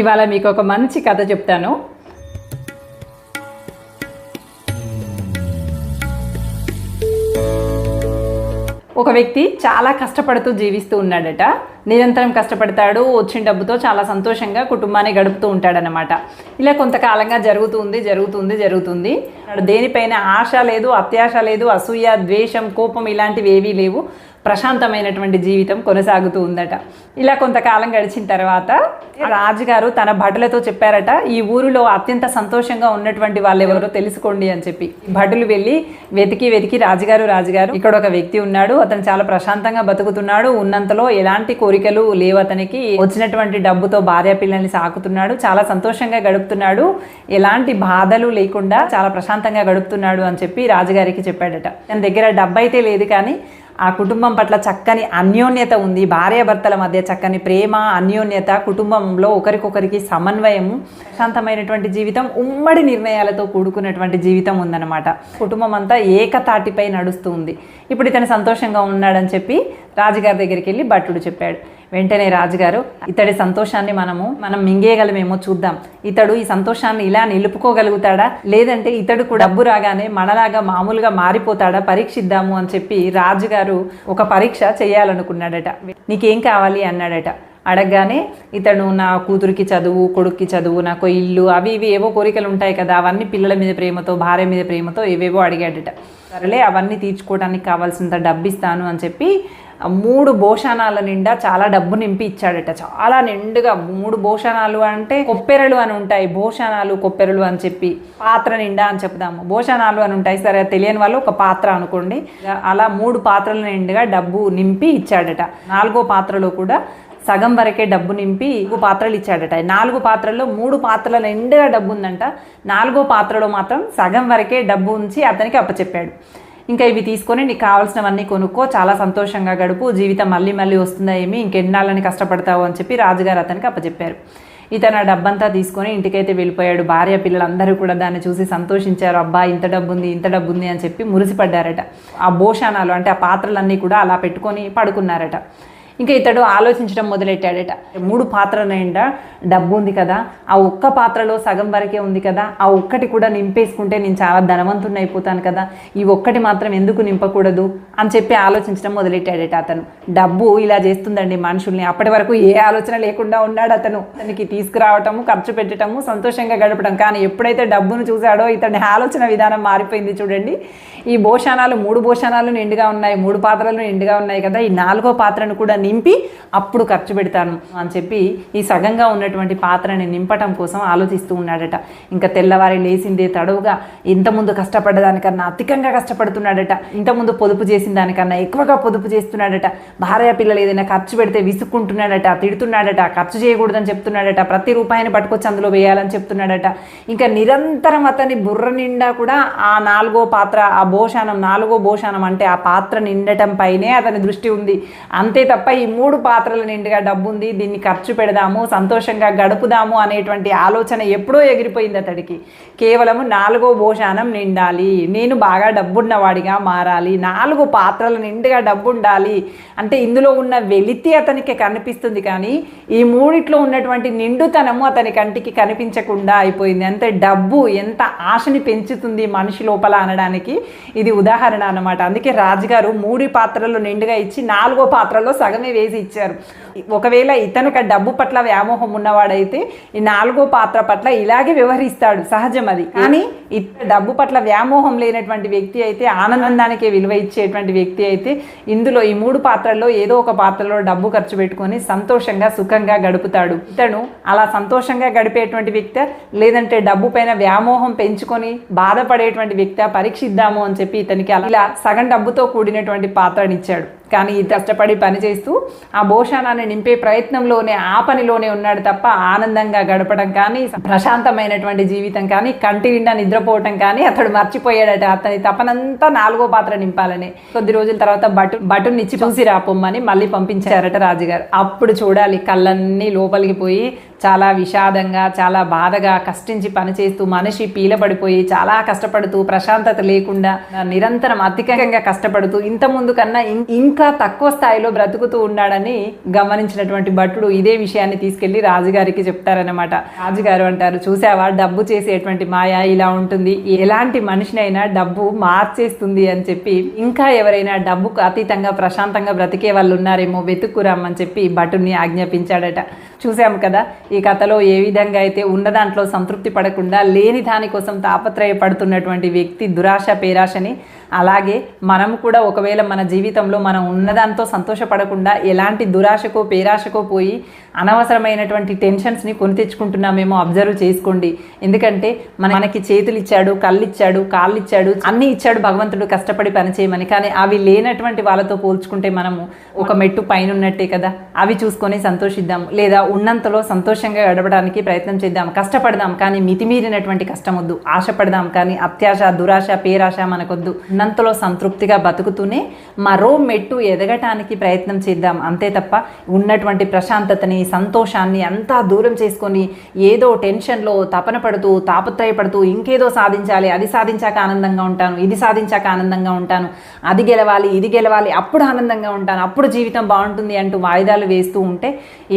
ఇవాళ మీకు ఒక మంచి కథ చెప్తాను. ఒక వ్యక్తి చాలా కష్టపడుతూ జీవిస్తూ ఉన్నాడట. నిరంతరం కష్టపడతాడు వచ్చిన డబ్బుతో చాలా సంతోషంగా కుటుంబాన్ని గడుపుతూ ఉంటాడనమాట ఇలా కొంతకాలంగా జరుగుతుంది జరుగుతుంది జరుగుతుంది. దేనిపైన ఆశ లేదు అత్యాశ లేదు అసూయ ద్వేషం కోపం ఇలాంటివి ఏవీ లేవు. ప్రశాంతమైనటువంటి జీవితం కొనసాగుతూ ఉందట. ఇలా కొంతకాలం గడిచిన తర్వాత రాజుగారు తన భటులతో చెప్పారట ఈ ఊరిలో అత్యంత సంతోషంగా ఉన్నటువంటి వాళ్ళు ఎవరో తెలుసుకోండి అని చెప్పి. భటులు వెళ్ళి వెతికి వెతికి రాజుగారు రాజుగారు ఇక్కడ ఒక వ్యక్తి ఉన్నాడు అతను చాలా ప్రశాంతంగా బతుకుతున్నాడు ఉన్నంతలో ఎలాంటి కోరికలు లేవు అతనికి. వచ్చినటువంటి డబ్బుతో భార్య పిల్లల్ని సాకుతున్నాడు చాలా సంతోషంగా గడుపుతున్నాడు ఎలాంటి బాధలు లేకుండా చాలా ప్రశాంతంగా గడుపుతున్నాడు అని చెప్పి రాజుగారికి చెప్పాడట. తన దగ్గర డబ్బు అయితే లేదు కానీ ఆ కుటుంబం పట్ల చక్కని అన్యోన్యత ఉంది. భార్యాభర్తల మధ్య చక్కని ప్రేమ అన్యోన్యత కుటుంబంలో ఒకరికొకరికి సమన్వయము శాంతమైనటువంటి జీవితం ఉమ్మడి నిర్ణయాలతో కూడుకున్నటువంటి జీవితం ఉందన్నమాట. కుటుంబం అంతా ఏకతాటిపై నడుస్తూ ఉంది. ఇప్పుడు ఇతను సంతోషంగా ఉన్నాడని చెప్పి రాజుగారి దగ్గరికి వెళ్ళి భట్టుడు చెప్పాడు. వెంటనే రాజుగారు ఇతడి సంతోషాన్ని మనము మనం మింగేయగలమేమో చూద్దాం. ఇతడు ఈ సంతోషాన్ని ఇలా నిలుపుకోగలుగుతాడా? లేదంటే ఇతడు కూడా డబ్బు రాగానే మనలాగా మామూలుగా మారిపోతాడా? పరీక్షిద్దాము అని చెప్పి రాజుగారు ఒక పరీక్ష చేయాలనుకున్నాడట. నీకేం కావాలి? అన్నాడట. అడగగానే ఇతడు నా కూతురికి చదువు కొడుక్కి చదువు నాకు ఇల్లు అవి ఇవి ఏవో కోరికలు ఉంటాయి కదా అవన్నీ పిల్లల మీద ప్రేమతో భార్య మీద ప్రేమతో ఏవేవో అడిగాడట. సరేలే అవన్నీ తీర్చుకోవడానికి కావాల్సినంత డబ్బు ఇస్తాను అని చెప్పి మూడు భోషణాల నిండా చాలా డబ్బు నింపి ఇచ్చాడట. చాలా నిండుగా మూడు భోషణాలు అంటే కొప్పెరలు అని ఉంటాయి. భోషణాలు కొప్పెరలు అని చెప్పి పాత్ర నిండా అని చెప్దాము. భోషణాలు అని ఉంటాయి. సరే తెలియని వాళ్ళు ఒక పాత్ర అనుకోండి. అలా మూడు పాత్రల నిండుగా డబ్బు నింపి ఇచ్చాడట. నాలుగో పాత్రలో కూడా సగం వరకే డబ్బు నింపి ఇంకో పాత్రలు ఇచ్చాడట. నాలుగు పాత్రల్లో మూడు పాత్రల నిండుగా డబ్బు ఉందంట నాలుగో పాత్రలో మాత్రం సగం వరకే డబ్బు ఉంచి అతనికి అప్పచెప్పాడు. ఇంకా ఇవి తీసుకొని నీకు కావాల్సినవన్నీ కొనుక్కో చాలా సంతోషంగా గడుపు జీవితం మళ్ళీ మళ్ళీ వస్తుందా ఏమి ఇంకెన్నాళ్ళని కష్టపడతావు అని చెప్పి రాజుగారు అతనికి అప్పచెప్పారు. ఇతను ఆ డబ్బంతా తీసుకొని ఇంటికైతే వెళ్ళిపోయాడు. భార్య పిల్లలందరూ కూడా దాన్ని చూసి సంతోషించారు. అబ్బా ఇంత డబ్బు ఉంది ఇంత డబ్బు ఉంది అని చెప్పి మురిసిపడ్డారట. ఆ భోషానాలు అంటే ఆ పాత్రలన్నీ కూడా అలా పెట్టుకొని పడుకున్నారట. ఇంకా ఇతడు ఆలోచించడం మొదలెట్టాడట. మూడు పాత్రల డబ్బు ఉంది కదా ఆ ఒక్క పాత్రలో సగం వరకే ఉంది కదా ఆ ఒక్కటి కూడా నింపేసుకుంటే నేను చాలా ధనవంతుని అయిపోతాను కదా ఈ ఒక్కటి మాత్రం ఎందుకు నింపకూడదు అని చెప్పి ఆలోచించడం మొదలెట్టాడట అతను. డబ్బు ఇలా చేస్తుందండి మనుషుల్ని అప్పటి వరకు ఏ ఆలోచన లేకుండా ఉన్నాడు అతను. అతనికి తీసుకురావటము ఖర్చు పెట్టడము సంతోషంగా గడపడం కానీ ఎప్పుడైతే డబ్బును చూశాడో ఇతని ఆలోచన విధానం మారిపోయింది చూడండి. ఈ భోషానాలు మూడు భోషణాలు నిండుగా ఉన్నాయి మూడు పాత్రలు నిండుగా ఉన్నాయి కదా ఈ నాలుగో పాత్రను కూడా నింపి అప్పుడు ఖర్చు పెడతాను అని చెప్పి ఈ సగంగా ఉన్నటువంటి పాత్రని నింపటం కోసం ఆలోచిస్తూ ఉన్నాడట. ఇంకా తెల్లవారి లేచిందే తడవుగా ఇంతకుముందు కష్టపడ్డదానికన్నా అధికంగా కష్టపడుతున్నాడట. ఇంతకుముందు పొదుపు చేసిన దానికన్నా ఎక్కువగా పొదుపు చేస్తున్నాడట. భార్య పిల్లలు ఏదైనా ఖర్చు పెడితే విసుక్కుంటున్నాడట తిడుతున్నాడట ఖర్చు చేయకూడదని చెప్తున్నాడట ప్రతి రూపాయిని పట్టుకొచ్చి అందులో వేయాలని చెప్తున్నాడట. ఇంకా నిరంతరం అతని బుర్ర నిండా కూడా ఆ నాలుగో పాత్ర ఆ భోషానం నాలుగో భోషానం అంటే ఆ పాత్ర నిండటం పైనే అతని దృష్టి ఉంది. అంతే తప్ప ఈ మూడు పాత్రల నిండుగా డబ్బు ఉంది దీన్ని ఖర్చు పెడదాము సంతోషంగా గడుపుదాము అనేటువంటి ఆలోచన ఎప్పుడో ఎగిరిపోయింది అతడికి. కేవలము నాలుగో భోజనం నిండాలి. నేను బాగా డబ్బున్నవాడిగా మారాలి. నాలుగు పాత్రల నిండుగా డబ్బు ఉండాలి అంటే ఇందులో ఉన్న వెలితి అతనికి కనిపిస్తుంది కానీ ఈ మూడిట్లో ఉన్నటువంటి నిండుతనము అతని కంటికి కనిపించకుండా అయిపోయింది. అంటే డబ్బు ఎంత ఆశని పెంచుతుంది మనిషి లోపల అనడానికి ఇది ఉదాహరణ అన్నమాట. అందుకే రాజుగారు మూడు పాత్రలు నిండుగా ఇచ్చి నాలుగో పాత్రలో సగం సగమే వేసి ఇచ్చారు. ఒకవేళ ఇతనికి ఆ డబ్బు పట్ల వ్యామోహం ఉన్నవాడైతే ఈ నాలుగో పాత్ర పట్ల ఇలాగే వ్యవహరిస్తాడు సహజం అది. కానీ డబ్బు పట్ల వ్యామోహం లేనటువంటి వ్యక్తి అయితే ఆనందానికే విలువ ఇచ్చేటువంటి వ్యక్తి అయితే ఇందులో ఈ మూడు పాత్రల్లో ఏదో ఒక పాత్రలో డబ్బు ఖర్చు పెట్టుకొని సంతోషంగా సుఖంగా గడుపుతాడు. ఇతను అలా సంతోషంగా గడిపేటువంటి వ్యక్తి లేదంటే డబ్బు పైన వ్యామోహం పెంచుకొని బాధపడేటువంటి వ్యక్తి పరీక్షిద్దాము అని చెప్పి ఇతనికి అలా సగం డబ్బుతో కూడినటువంటి పాత్రనిచ్చాడు కానీ కష్టపడి పని చేస్తూ ఆ భోషానాన్ని నింపే ప్రయత్నంలోనే ఆ పనిలోనే ఉన్నాడు తప్ప ఆనందంగా గడపడం కానీ ప్రశాంతమైనటువంటి జీవితం కానీ కంటి నిండా నిద్రపోవటం కానీ అతడు మర్చిపోయాడట. అతని తపనంతా నాలుగో పాత్ర నింపాలని. కొద్ది రోజుల తర్వాత బటు బటునిచ్చి చూసి రాపొమ్మని మళ్ళీ పంపించారట రాజుగారు. అప్పుడు చూడాలి కళ్ళన్నీ లోపలికి పోయి చాలా విషాదంగా చాలా బాధగా కష్టించి పనిచేస్తూ మనిషి పీలబడిపోయి చాలా కష్టపడుతూ ప్రశాంతత లేకుండా నిరంతరం అధికంగా కష్టపడుతూ ఇంత ముందు కన్నా ఇంకా తక్కువ స్థాయిలో బ్రతుకుతూ ఉన్నాడని గమనించినటువంటి భట్టుడు ఇదే విషయాన్ని తీసుకెళ్ళి రాజుగారికి చెప్తారనమాట రాజుగారు అంటారు చూసావా డబ్బు చేసేటువంటి మాయ ఇలా ఉంటుంది. ఎలాంటి మనిషినైనా డబ్బు మార్చేస్తుంది అని చెప్పి ఇంకా ఎవరైనా డబ్బుకు అతీతంగా ప్రశాంతంగా బ్రతికే వాళ్ళు ఉన్నారేమో వెతుక్కురామని చెప్పి భటుని ఆజ్ఞాపించాడట. చూసాము కదా ఈ కథలో ఏ విధంగా అయితే ఉన్న దాంట్లో సంతృప్తి పడకుండా లేని దానికోసం తాపత్రయపడుతున్నటువంటి వ్యక్తి దురాశ పేరాశని అలాగే మనం కూడా ఒకవేళ మన జీవితంలో మనం ఉన్నదాంతో సంతోషపడకుండా ఎలాంటి దురాశకో పేరాశకో పోయి అనవసరమైనటువంటి టెన్షన్స్ని కొని తెచ్చుకుంటున్నామేమో అబ్జర్వ్ చేసుకోండి. ఎందుకంటే మనకి చేతులు ఇచ్చాడు కళ్ళు ఇచ్చాడు కాళ్ళు ఇచ్చాడు అన్నీ ఇచ్చాడు భగవంతుడు కష్టపడి పని చేయమని కానీ అవి లేనటువంటి వాళ్ళతో పోల్చుకుంటే మనము ఒక మెట్టు పైన ఉన్నట్టే కదా. అవి చూసుకొని సంతోషిద్దాం. లేదా ఉన్నంతలో సంతోషంగా గడపడానికి ప్రయత్నం చేద్దాం. కష్టపడదాం కానీ మితిమీరినటువంటి కష్టం వద్దు ఆశపడదాం కానీ అత్యాశ దురాశ పేరాశ మనకొద్దు. ఉన్నంతలో సంతృప్తిగా బతుకుతూనే మరో మెట్టు ఎదగటానికి ప్రయత్నం చేద్దాం. అంతే తప్ప ఉన్నటువంటి ప్రశాంతతని సంతోషాన్ని అంతా దూరం చేసుకొని ఏదో టెన్షన్లో తపన పడుతూ తాపత్రయపడుతూ ఇంకేదో సాధించాలి. అది సాధించాక ఆనందంగా ఉంటాను. ఇది సాధించాక ఆనందంగా ఉంటాను. అది గెలవాలి ఇది గెలవాలి. అప్పుడు ఆనందంగా ఉంటాను. అప్పుడు జీవితం బాగుంటుంది అంటూ వాయిదాలు వేస్తూ ఉంటే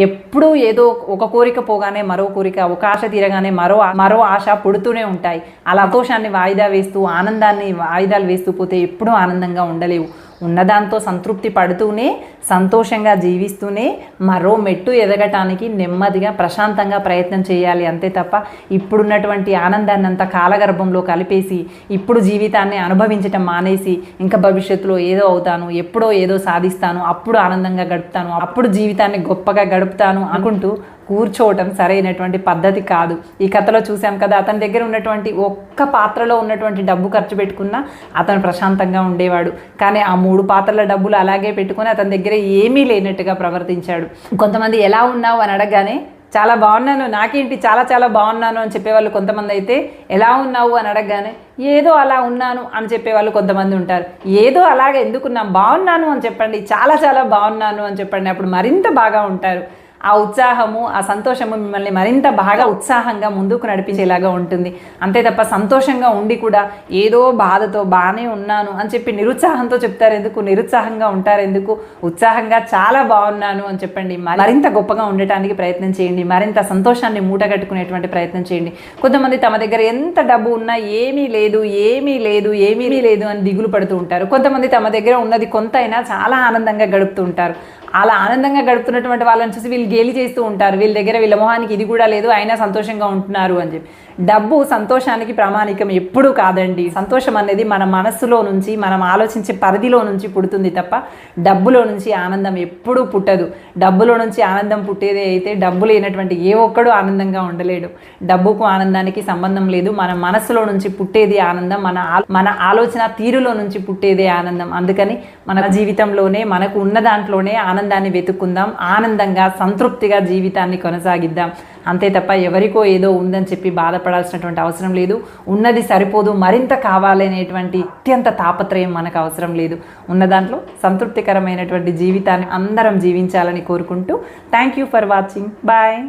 ఎప్పుడూ ఏదో ఒక కోరిక పోగానే మరో కోరిక ఒక ఆశ తీరగానే మరో మరో ఆశ పుడుతూనే ఉంటాయి. అలా సంతోషాన్ని వాయిదా వేస్తూ ఆనందాన్ని వాయిదాలు వేస్తూ పోతే ఎప్పుడూ ఆనందంగా ఉండలేవు. ఉన్నదాంతో సంతృప్తి పడుతూనే సంతోషంగా జీవిస్తూనే మరో మెట్టు ఎదగటానికి నెమ్మదిగా ప్రశాంతంగా ప్రయత్నం చేయాలి అంతే తప్ప ఇప్పుడున్నటువంటి ఆనందాన్ని అంతా కాలగర్భంలో కలిపేసి ఇప్పుడు జీవితాన్ని అనుభవించటం మానేసి ఇంకా భవిష్యత్తులో ఏదో అవుతాను ఎప్పుడో ఏదో సాధిస్తాను అప్పుడు ఆనందంగా గడుపుతాను అప్పుడు జీవితాన్ని గొప్పగా గడుపుతాను అనుకుంటూ కూర్చోవటం సరైనటువంటి పద్ధతి కాదు. ఈ కథలో చూసాం కదా అతని దగ్గర ఉన్నటువంటి ఒక్క పాత్రలో ఉన్నటువంటి డబ్బు ఖర్చు పెట్టుకున్నా అతను ప్రశాంతంగా ఉండేవాడు. కానీ ఆ మూడు పాత్రల డబ్బులు అలాగే పెట్టుకుని అతని దగ్గర ఏమీ లేనట్టుగా ప్రవర్తించాడు. కొంతమంది ఎలా ఉన్నావు అని అడగగానే చాలా బాగున్నాను నాకేంటి చాలా చాలా బాగున్నాను అని చెప్పేవాళ్ళు కొంతమంది అయితే ఎలా ఉన్నావు? అని అడగగానే ఏదో అలా ఉన్నాను అని చెప్పేవాళ్ళు కొంతమంది ఉంటారు. ఏదో అలాగే ఎందుకున్నాం? బాగున్నాను అని చెప్పండి చాలా చాలా బాగున్నాను అని చెప్పండి. అప్పుడు మరింత బాగా ఉంటారు. ఆ ఉత్సాహము ఆ సంతోషము మిమ్మల్ని మరింత బాగా ఉత్సాహంగా ముందుకు నడిపించేలాగా ఉంటుంది. అంతే తప్ప సంతోషంగా ఉండి కూడా ఏదో బాధతో బాగానే ఉన్నాను అని చెప్పి నిరుత్సాహంతో చెప్తారు ఎందుకు? నిరుత్సాహంగా ఉంటారు ఎందుకు? ఉత్సాహంగా చాలా బాగున్నాను అని చెప్పండి. మరింత గొప్పగా ఉండటానికి ప్రయత్నం చేయండి. మరింత సంతోషాన్ని మూటగట్టుకునేటువంటి ప్రయత్నం చేయండి. కొంతమంది తమ దగ్గర ఎంత డబ్బు ఉన్నా ఏమీ లేదు ఏమీ లేదు ఏమీ లేదు అని దిగులు పడుతూ ఉంటారు. కొంతమంది తమ దగ్గర ఉన్నది కొంత అయినా చాలా ఆనందంగా గడుపుతూ ఉంటారు. అలా ఆనందంగా గడుపుతున్నటువంటి వాళ్ళని చూసి వీళ్ళు గేలి చేస్తూ ఉంటారు. వీళ్ళ దగ్గర వీళ్ళ మొహానికి ఇది కూడా లేదు అయినా సంతోషంగా ఉంటున్నారు అని చెప్పి. డబ్బు సంతోషానికి ప్రామాణికం ఎప్పుడూ కాదండి. సంతోషం అనేది మన మనస్సులో నుంచి మనం ఆలోచించే పరిధిలో నుంచి పుడుతుంది తప్ప డబ్బులో నుంచి ఆనందం ఎప్పుడూ పుట్టదు. డబ్బులో నుంచి ఆనందం పుట్టేది అయితే డబ్బు లేనటువంటి ఏ ఒక్కడు ఆనందంగా ఉండలేడు. డబ్బుకు ఆనందానికి సంబంధం లేదు. మన మనస్సులో నుంచి పుట్టేది ఆనందం మన ఆ- మన ఆలోచన తీరులో నుంచి పుట్టేదే ఆనందం. అందుకని మన జీవితంలోనే మనకు ఉన్న దాంట్లోనే ఆనందం ఆనందాన్ని వెతుక్కుందాం ఆనందంగా సంతృప్తిగా జీవితాన్ని కొనసాగిద్దాం. అంతే తప్ప ఎవరికో ఏదో ఉందని చెప్పి బాధపడాల్సినటువంటి అవసరం లేదు. ఉన్నది సరిపోదు మరింత కావాలనేటువంటి అత్యంత తాపత్రయం మనకు అవసరం లేదు. ఉన్న దాంట్లో సంతృప్తికరమైనటువంటి జీవితాన్ని అందరం జీవించాలని కోరుకుంటూ thank you for watching. Bye.